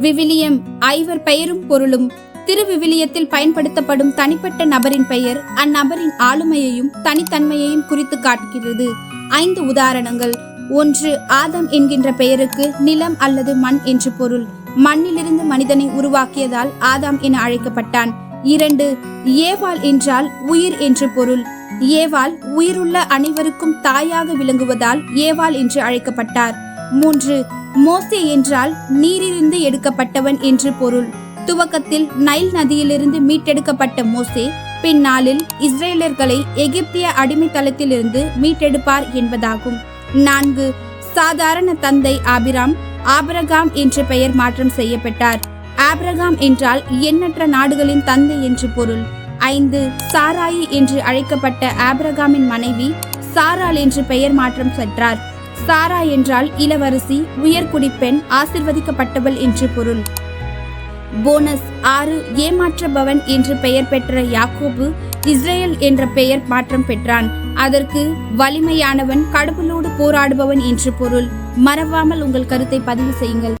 விவிலியம் ஐவர் பெயரும் பொருளும். திருவிவிலியத்தில் பயன்படுத்தப்படும் தனிப்பட்ட நபரின் பெயர் அந்நபரின் ஆளுமையையும் தனித்தன்மையையும் குறித்து காட்டுகிறது. ஐந்து உதாரணங்கள். ஒன்று ஆதம் என்கின்ற பெயருக்கு நிலம் அல்லது மண் என்று பொருள். மண்ணிலிருந்து மனிதனை உருவாக்கியதால் ஆதாம் என அழைக்கப்பட்டான். இரண்டு ஏவாள் என்றால் உயிர் என்று பொருள். ஏவாள் உயிருள்ள அனைவருக்கும் தாயாக விளங்குவதால் ஏவாள் என்று அழைக்கப்பட்டார். மூன்று மோசே என்றால் நீரிலிருந்து எடுக்கப்பட்டவன் என்று பொருள். துவக்கத்தில் நைல் நதியிலிருந்து மீட்டெடுக்கப்பட்ட மோசே பின்னாளில் இஸ்ரேலர்களை எகிப்திய அடிமைத்தளத்திலிருந்து மீட்டெடுப்பார் என்பதாகும். நான்கு சாதாரண தந்தை ஆபிராம் ஆபிரகாம் என்று பெயர் மாற்றம் செய்யப்பட்டார். ஆபிரகாம் என்றால் எண்ணற்ற நாடுகளின் தந்தை என்று பொருள். ஐந்து சாராயி என்று அழைக்கப்பட்ட ஆபிரகாமின் மனைவி சாரால் என்று பெயர் மாற்றம் பெற்றார். சாரா என்றால் இளவரசி உயர்குடிப்பெண் ஆசிர்வதிக்கப்பட்டவள் என்று பொருள். போனஸ் ஆறு ஏமாற்றபவன் என்று பெயர் பெற்ற யாக்கோபு இஸ்ரேல் என்ற பெயர் மாற்றம் பெற்றான். அதற்கு வலிமையானவன் கடவுளோடு போராடுபவன் என்று பொருள். மறவாமல் உங்கள் கருத்தை பதிவு செய்யுங்கள்.